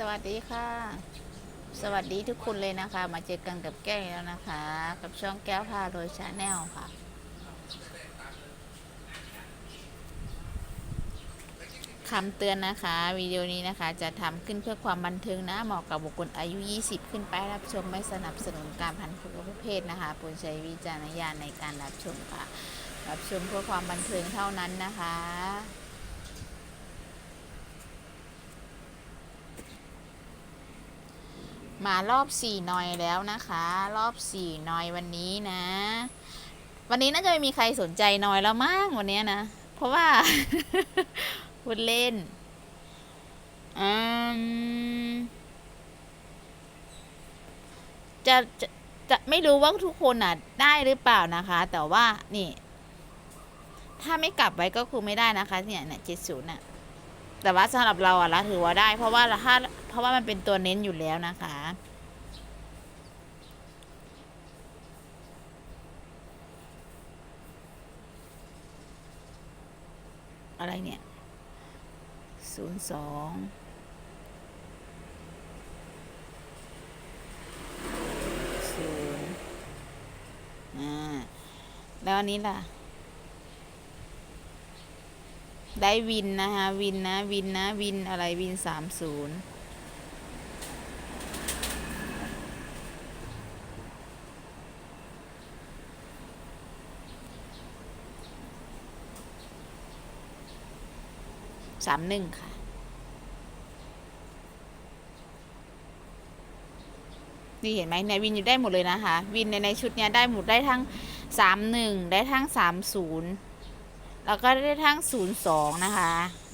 สวัสดีค่ะ สวัสดีทุกคนเลยนะคะ มาเจอกันกับแก้วแล้วนะคะ กับช่องแก้วพาโดยชาแนลค่ะ คำเตือนนะคะ วิดีโอนี้นะคะ จะทำขึ้นเพื่อความบันเทิงนะเหมาะกับบุคคลอายุ 20 ขึ้นไปรับชมไม่สนับสนุนการพันธุกรรมเพศนะคะโปรดใช้วิจารณญาณในการรับชมค่ะ รับชมเพื่อความบันเทิงเท่านั้นนะคะ มารอบสี่หน่อยแล้วนะคะ รอบสี่หน่อยวันนี้นะ วันนี้น่าจะไม่มีใครสนใจหน่อยแล้วมั้งวันนี้นะ เพราะว่าพูดเล่นอืมจะจะจะไม่รู้ว่าทุกคนอะได้หรือเปล่านะคะ แต่ว่านี่ ถ้าไม่กลับไว้ก็คือไม่ได้นะคะ เนี่ยเนี่ยเจ็ดศูนย์อะ แต่ว่าสำหรับเราอะละถือว่าได้ เพราะว่าถ้า เพราะว่ามันเป็นตัวเน้นอยู่แล้วนะคะ อะไรเนี่ยศูนย์สองศูนย์อ่า แล้วอันนี้ล่ะได้วินนะคะวินนะ วินนะ วินอะไรวินสามศูนย์ สามหนึ่งค่ะ นี่เห็นไหมในวินอยู่ได้หมดเลยนะคะ วินในในชุดเนี้ยได้หมดได้ทั้งสามหนึ่งได้ทั้งสามศูนย์แล้วก็ได้ทั้ง02นย์สองนะคะ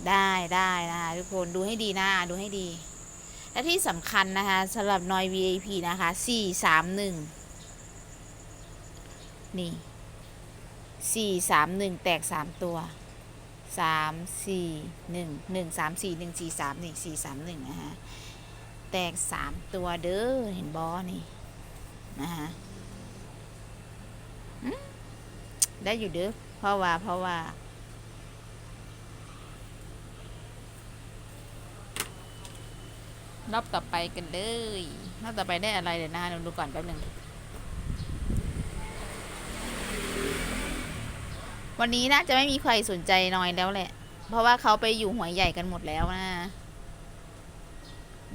ได้ได้นะคะทุกคนดูให้ดีนะดูให้ดี และที่สำคัญนะคะสำหรับนอย VIP นะคะ431นี่431แตก3ตัว 3 4 1 1 3 4 1 4 3นี่431นะคะแตก3ตัวเด้อเห็นบอนี่นะคะได้อยู่เด้อเพราะว่าเพราะว่า รอบต่อไปกันเลยรอบต่อไปได้อะไรเดี๋ยวนะหนูดูก่อนแป๊บหนึ่ง วันนี้น่าจะไม่มีใครสนใจน้อยแล้วแหละ เพราะว่าเขาไปอยู่หัวใหญ่กันหมดแล้วนะ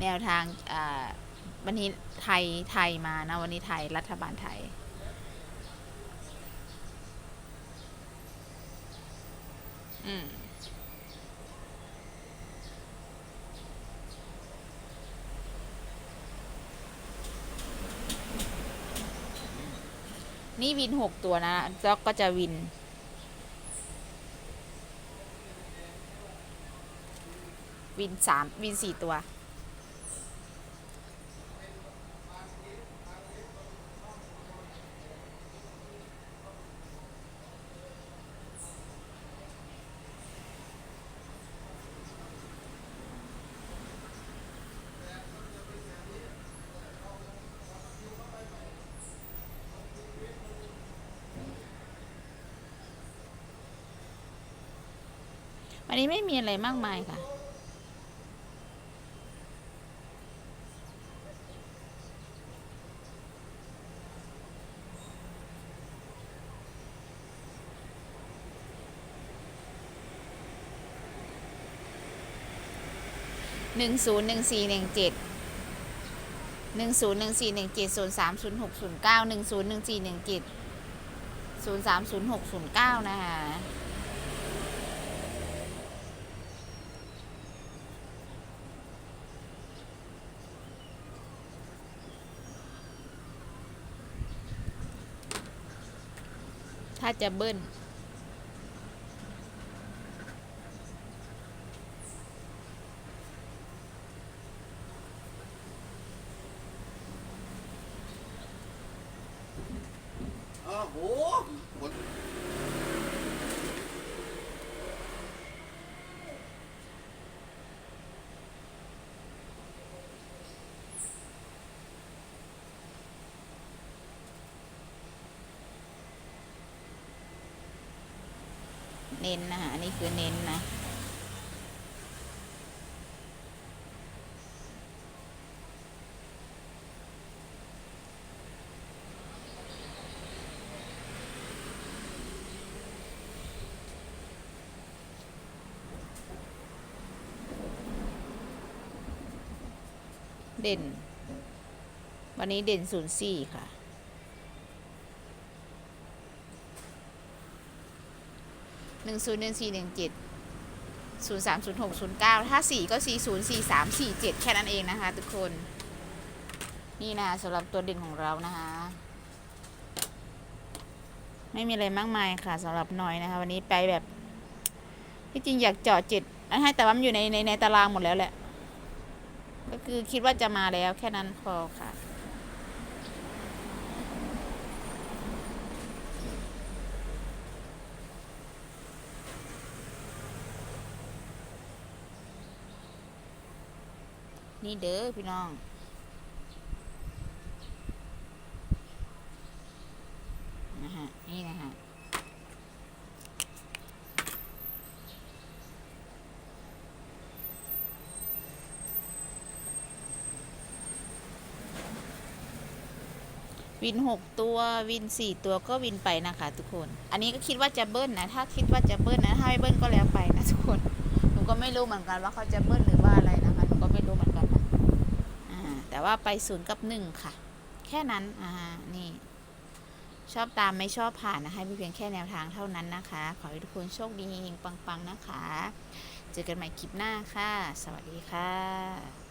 แนวทางอ่าวันนี้ไทยไทยมานะ วันนี้ไทยรัฐบาลไทยอืมนี่วินหกตัวนะแล้วก็จะวิน วินสามวินสี่ตัว วันนี้ไม่มีอะไรมากมายค่ะ หนึ่งศูนย์หนึ่งสี่หนึ่งเจ็ดหนึ่งศูนย์หนึ่งสี่หนึ่งเจ็ดศูนย์สามศูนย์หกศูนย์เก้าหนึ่งศูนย์หนึ่งสี่หนึ่งเจ็ดศูนย์สามศูนย์หกศูนย์เก้านะคะถ้าจะเบิ้ล โอ้โหหมดเน้นนะคะอันนี้คือเน้นนะ เด่น วันนี้เด่นศูนย์สี่ค่ะ หนึ่งศูนย์หนึ่งสี่หนึ่งเจ็ดศูนย์สามศูนย์หกศูนย์เก้าถ้าสี่ก็สี่ศูนย์สี่สามสี่เจ็ดแค่นั้นเองนะคะทุกคน นี่นะสำหรับตัวเด่นของเรานะคะ ไม่มีอะไรมากมายค่ะสำหรับหน่อยนะคะ วันนี้ไปแบบที่จริงอยากเจาะเจ็ดให้แต่ว่ามันอยู่ในในในตารางหมดแล้วแหละ ก็คือคิดว่าจะมาแล้วแค่นั้นพอค่ะ นี่เด้อพี่น้อง นะฮะ นี่นะฮะ วินหกตัววินสี่ตัวก็วินไปนะคะทุกคน อันนี้ก็คิดว่าจะเบิ้ลนะ ถ้าคิดว่าจะเบิ้ลนะถ้าไม่เบิ้ลก็แล้วไปนะทุกคนหนูก็ไม่รู้เหมือนกันว่าเขาจะเบิ้ลหรือว่าอะไรนะคะหนูก็ไม่รู้เหมือนกันนะอ่าแต่ว่าไปศูนย์กับหนึ่งค่ะ แค่นั้นอ่านี่ ชอบตามไม่ชอบผ่านนะคะมีเพียงแค่แนวทางเท่านั้นนะคะ ขอให้ทุกคนโชคดีเฮงปังๆนะคะ เจอกันใหม่คลิปหน้าค่ะ สวัสดีค่ะ